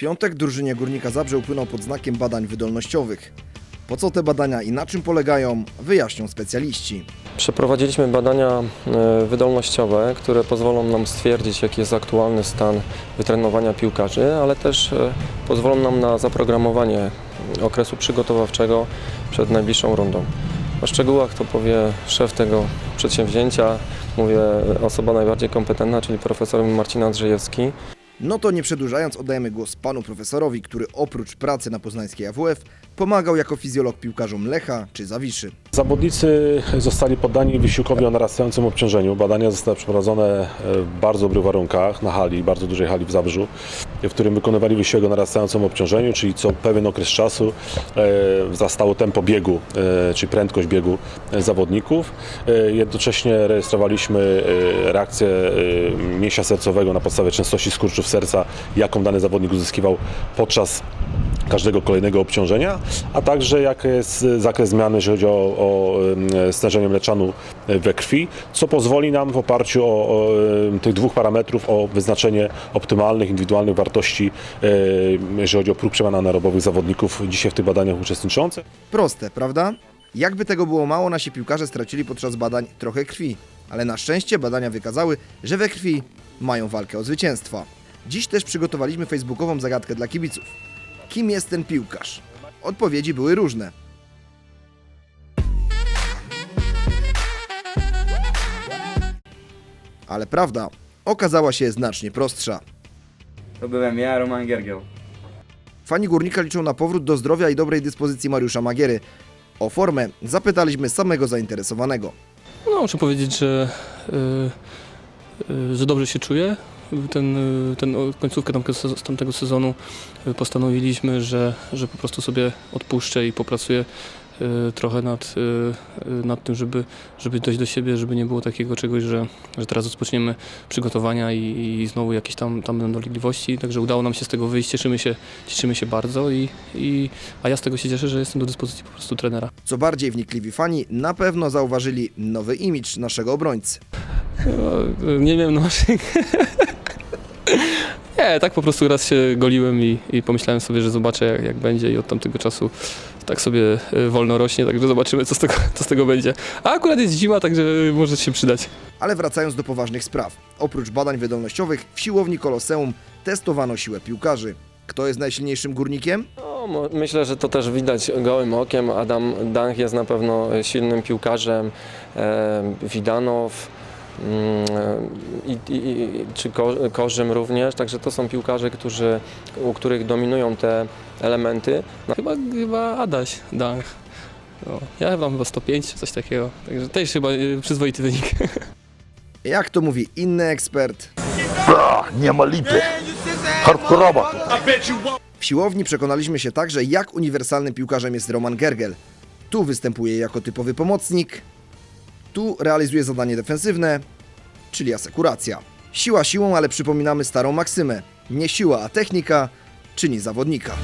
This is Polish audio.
piątek drużynie Górnika Zabrze upłynął pod znakiem badań wydolnościowych. Po co te badania i na czym polegają, wyjaśnią specjaliści. Przeprowadziliśmy badania e, wydolnościowe, które pozwolą nam stwierdzić, jaki jest aktualny stan wytrenowania piłkarzy, ale też e, pozwolą nam na zaprogramowanie okresu przygotowawczego przed najbliższą rundą. O szczegółach to powie szef tego przedsięwzięcia, mówię osoba najbardziej kompetentna, czyli profesor Marcin Andrzejewski. No to nie przedłużając, oddajemy głos panu profesorowi, który oprócz pracy na poznańskiej AWF pomagał jako fizjolog piłkarzom Lecha czy Zawiszy. Zawodnicy zostali poddani wysiłkowi o narastającym obciążeniu. Badania zostały przeprowadzone w bardzo dobrych warunkach na hali, bardzo dużej hali w Zabrzu, w którym wykonywali wysiłek o narastającym obciążeniu, czyli co pewien okres czasu e, wzrastało tempo biegu, e, czyli prędkość biegu e, zawodników. E, Jednocześnie rejestrowaliśmy e, reakcję e, mięśnia sercowego na podstawie częstości skurczów serca, jaką dany zawodnik uzyskiwał podczas każdego kolejnego obciążenia, a także jaki jest zakres zmiany, jeżeli chodzi o, o stężenie mleczanu we krwi, co pozwoli nam w oparciu o, o tych dwóch parametrów o wyznaczenie optymalnych, indywidualnych wartości, jeżeli chodzi o próg przemian anaerobowych zawodników dzisiaj w tych badaniach uczestniczących. Proste, prawda? Jakby tego było mało, nasi piłkarze stracili podczas badań trochę krwi. Ale na szczęście badania wykazały, że we krwi mają walkę o zwycięstwa. Dziś też przygotowaliśmy facebookową zagadkę dla kibiców. Kim jest ten piłkarz? Odpowiedzi były różne. Ale prawda okazała się znacznie prostsza. To byłem ja, Roman Giergieł. Fani Górnika liczą na powrót do zdrowia i dobrej dyspozycji Mariusza Magiery. O formę zapytaliśmy samego zainteresowanego. No, muszę powiedzieć, że, y, y, że dobrze się czuję. Ten, y, ten końcówkę tamtego sez- z tamtego sezonu y, postanowiliśmy, że, że po prostu sobie odpuszczę i popracuję y, trochę nad, nad tym, żeby, żeby dojść do siebie, żeby nie było takiego czegoś, że, że teraz rozpoczniemy przygotowania i, i znowu jakieś tam, tam będą dolegliwości. Także udało nam się z tego wyjść, cieszymy się, cieszymy się bardzo, i, i, a ja z tego się cieszę, że jestem do dyspozycji po prostu trenera. Co bardziej wnikliwi fani na pewno zauważyli nowy imidż naszego obrońcy. No, Nie miałem maszynkę. Nie, tak po prostu raz się goliłem i, i pomyślałem sobie, że zobaczę jak, jak będzie i od tamtego czasu tak sobie y, wolno rośnie, także zobaczymy co z, tego, co z tego będzie. A akurat jest zima, także może się przydać. Ale wracając do poważnych spraw. Oprócz badań wydolnościowych w siłowni Koloseum testowano siłę piłkarzy. Kto jest najsilniejszym górnikiem? No, myślę, że to też widać gołym okiem. Adam Danch jest na pewno silnym piłkarzem. E, Widanow e, i, i, i, czy Ko, Korzym również. Także to są piłkarze, którzy, u których dominują te elementy. No, Chyba, chyba Adaś Danch. No, ja mam chyba 105 czy coś takiego, także też chyba y, przyzwoity wynik. Jak to mówi inny ekspert, nie ma lipy. Hardkorowa. w siłowni przekonaliśmy się także, jak uniwersalnym piłkarzem jest Roman Gergel. Tu występuje jako typowy pomocnik, tu realizuje zadanie defensywne, czyli asekuracja. Siła siłą, ale przypominamy starą maksymę. Nie siła, a technika czyni zawodnika.